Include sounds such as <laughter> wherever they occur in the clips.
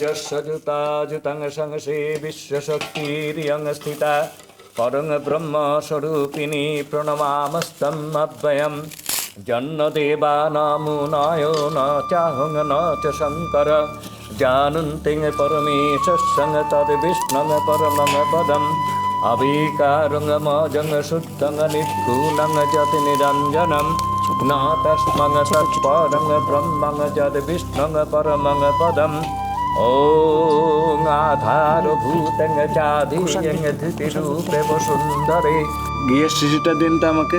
যস্য যুতা যুতং সংসে বিশ্বশক্তিরিয়ং স্থিতা পরং ব্রহ্ম স্বরূপিণী প্রণমামস্তম অব্যয়ম জন্ন দেবা নমুনায় ন চাহং ন চ শঙ্কর জানুন্তিং পরমেশং তদ বিষ্ণং পরমং পদম অবিকারং মজং শুদ্ধং নির্গুণং যতি নিরঞ্জনম তৎপরং ব্রহ্মং যদ বিষ্ণুং পরমং পদম ॐ আধারভূতং চাধিয়ং ধৃতিরূপে বসুন্ধরে গিয়ে শিশুটা দিন তো আমাকে।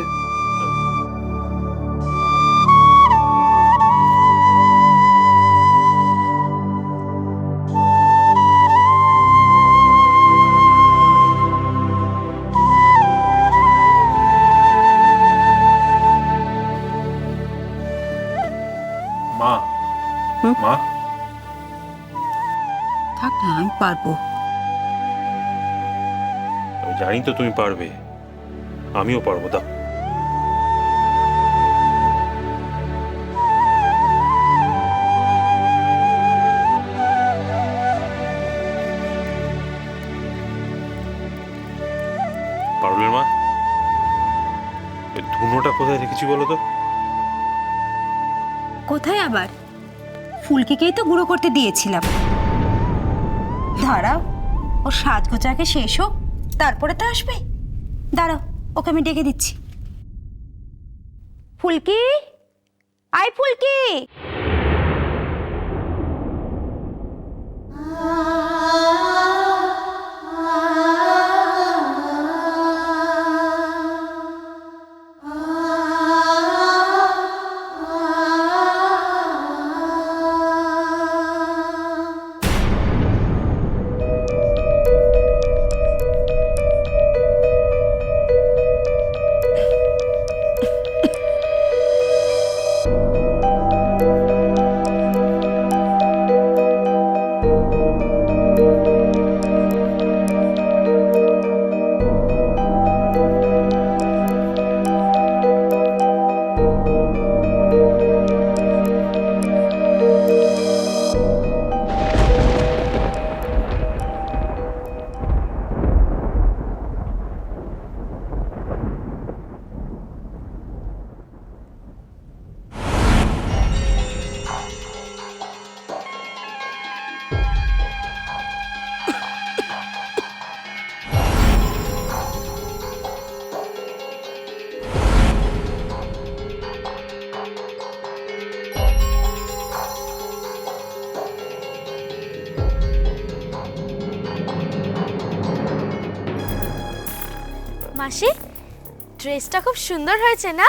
মা। মা। থাক না আমি পারব। আমি জানি তো তুমি পারবে। আমিও পারব দাও। পারুলের মা ধুনোটা কোথায় রেখেছি বলো তো? কোথায় আবার? ফুলকিকেই তো গুঁড়ো করতে দিয়েছিলাম। দাঁড়াও ও সাজগোজাকে শেষ হোক, তারপরে তো আসবে। দাঁড়াও, ওকে আমি ডেকে দিচ্ছি। ফুলকি? আই ফুলকি! মাসি? ড্রেসটা খুব সুন্দর হয়েছে না?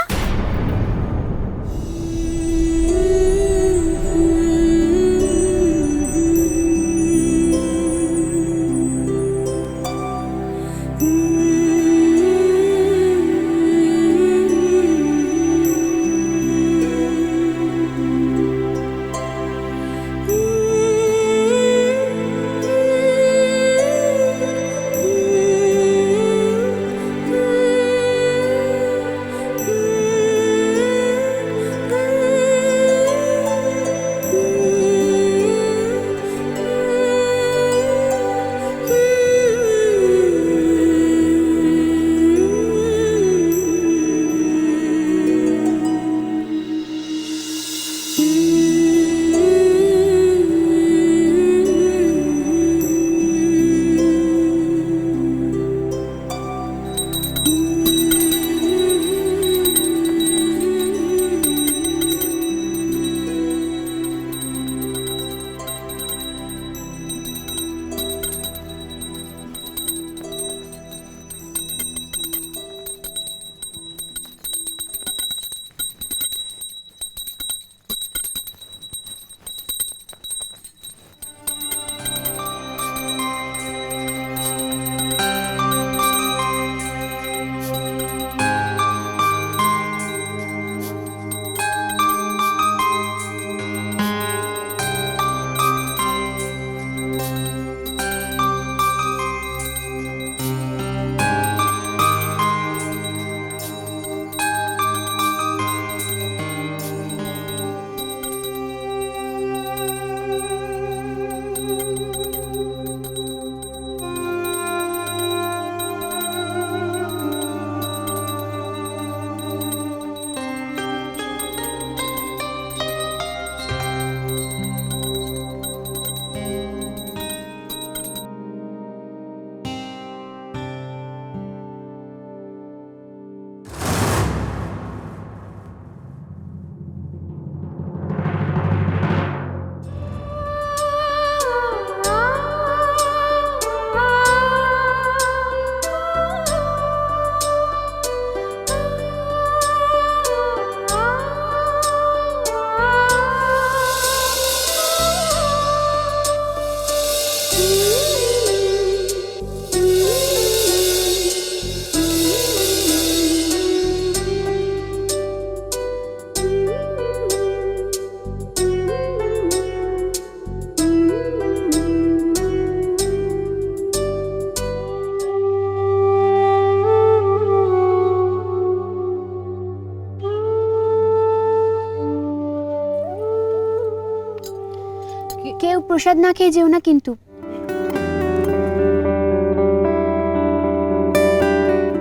কেউ প্রসাদ না খেয়ে যেও না কিন্তু।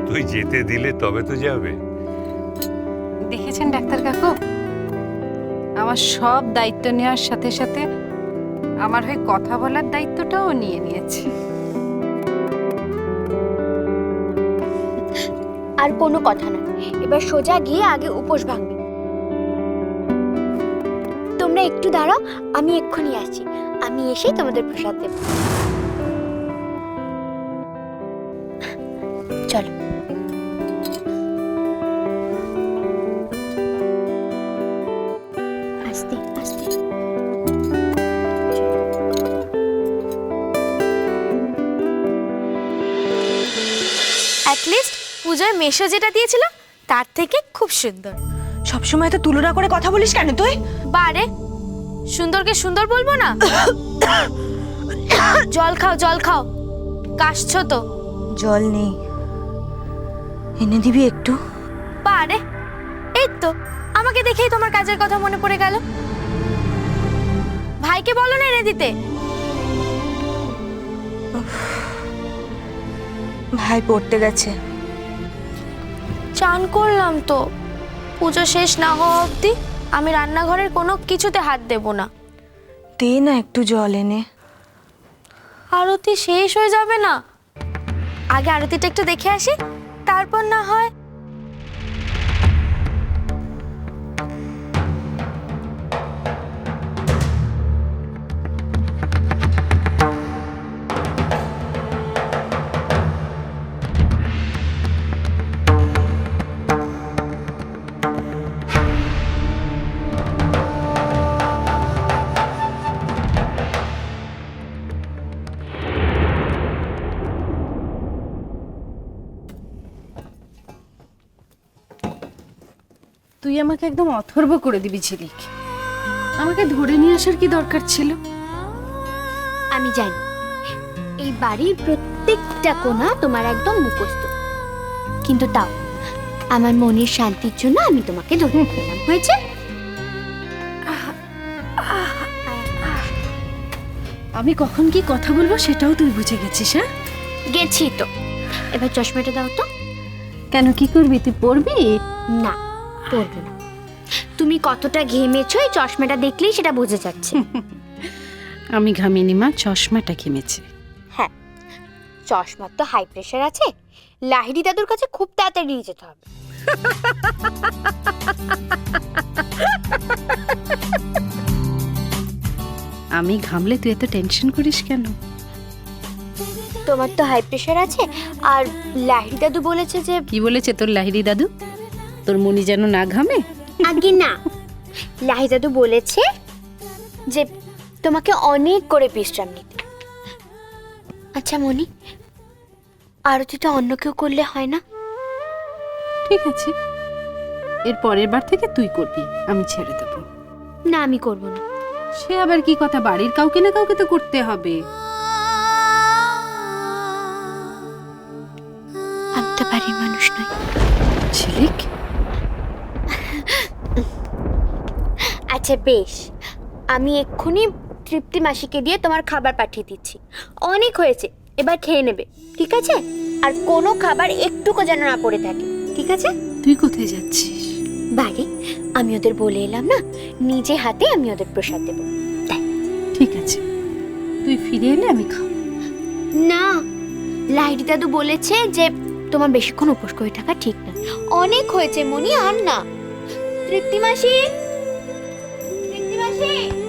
তুই যেতে দিলে তবে তো যাবে। দেখেছেন ডাক্তার কাকু? আমার সব দায়িত্ব নেওয়ার সাথে সাথে আমার হয়ে কথা বলার দায়িত্বটাও নিয়ে নিয়েছে। আর কোনো কথা না। এবার সোজা গিয়ে আগে উপোস ভাঙবে। তোমরা একটু দাঁড়াও আমি এক্ষুনি আসছি। আমি এসেই তোমাদের প্রসাদ দেব। চলো। আস্তে আস্তে। অ্যাটলিস্ট পুজোয় মেশো যেটা দিয়েছিল তার থেকে খুব সুন্দর। সবসময় তো তুলনা করে কথা বলিস কেন তুই? বারে সুন্দরকে সুন্দর বলব না? জল খাও জল খাও। কাশছো তো। জল নেই। এনে দিবি একটু? বারে এই তো আমাকে দেখেই তোমার কাজের কথা মনে পড়ে গেল। ভাইকে বলো না এনে দিতে। ভাই পড়তে গেছে। চান করলাম তো পুজো শেষ না হওয়া অবধি। আমি রান্নাঘরের কোনো কিছুতে হাত দেব না। দে না একটু জল এনে। আরতি শেষ হয়ে যাবে না। আগে আরতিটা একটু দেখে আসি তারপর না হয় তুই আমাকে একদম অথর্ব করে দিবি ঝিলিক। আমাকে ধরে নিয়ে আসার কি দরকার ছিল? আমি জানি। এই বাড়ির প্রত্যেকটা কোণা তোমার একদম মুখস্থ। কিন্তু তাও আমার মনের শান্তির জন্য আমি তোমাকে ধরে পেলাম হয়েছে? আমি কখন কি কথা বলব সেটাও তুই বুঝে গেছিস হ্যাঁ? গেছি তো। এবার চশমাটা দাও তো। কেন কি করবি? তুই পড়বি? না। না তুমি কতটা ঘেমেছো এই চশমাটা দেখলেই সেটা বোঝা যাচ্ছে। <laughs> আমি ঘামিনি মা চশমাটা কিনেছি হ্যাঁ চশমার তো হাই প্রেশার আছে। লাহিড়ি দাদুর কাছে খুব তাড়াতাড়ি নিয়ে যেতে হবে। <laughs> আমি ঘামলে তুই এত টেনশন করিস কেন? তোমার তো হাই প্রেশার আছে আর লাহিড়ি দাদু বলেছে যে কি বলেছে তোর লাহিরি দাদু? তোর মনি যেন না ঘামে? আগে না। লাহি দাদু বলেছে যে তোমাকে অনেক করে বিশ্রাম নিতে। আচ্ছা মনি আরতিটা অন্য কেউ করলে হয় না? ঠিক আছে। এর পরের বার থেকে তুই করবি আমি ছেড়ে দেবো। না আমি করব না। সে আবার কি কথা? বাড়ির কাউকে না কাউকে তো করতে হবে। আমি তো বাড়ির মানুষ নই। ঝিলিক আচ্ছা বেশ। আমি এক্ষুনি তৃপ্তি মাসিকে দিয়ে তোমার খাবার পাঠিয়ে দিচ্ছি। অনেক হয়েছে এবার খেয়ে নেবে ঠিক আছে? আর কোনো খাবার একটুকু যেন না পড়ে থাকে ঠিক আছে? তুই কোথায় যাচ্ছিস? বাড়ি। আমি ওদের বলে এলাম না নিজে হাতে আমি ওদের প্রসাদ দেবো। তাই। ঠিক আছে। তুই ফিরে এলে আমি খাব। না লাইডি দাদু বলেছে যে তোমার বেশিক্ষণ উপোস করে থাকা ঠিক না। অনেক হয়েছে মনি আর না। তৃপ্তি মাসি? তৃপ্তি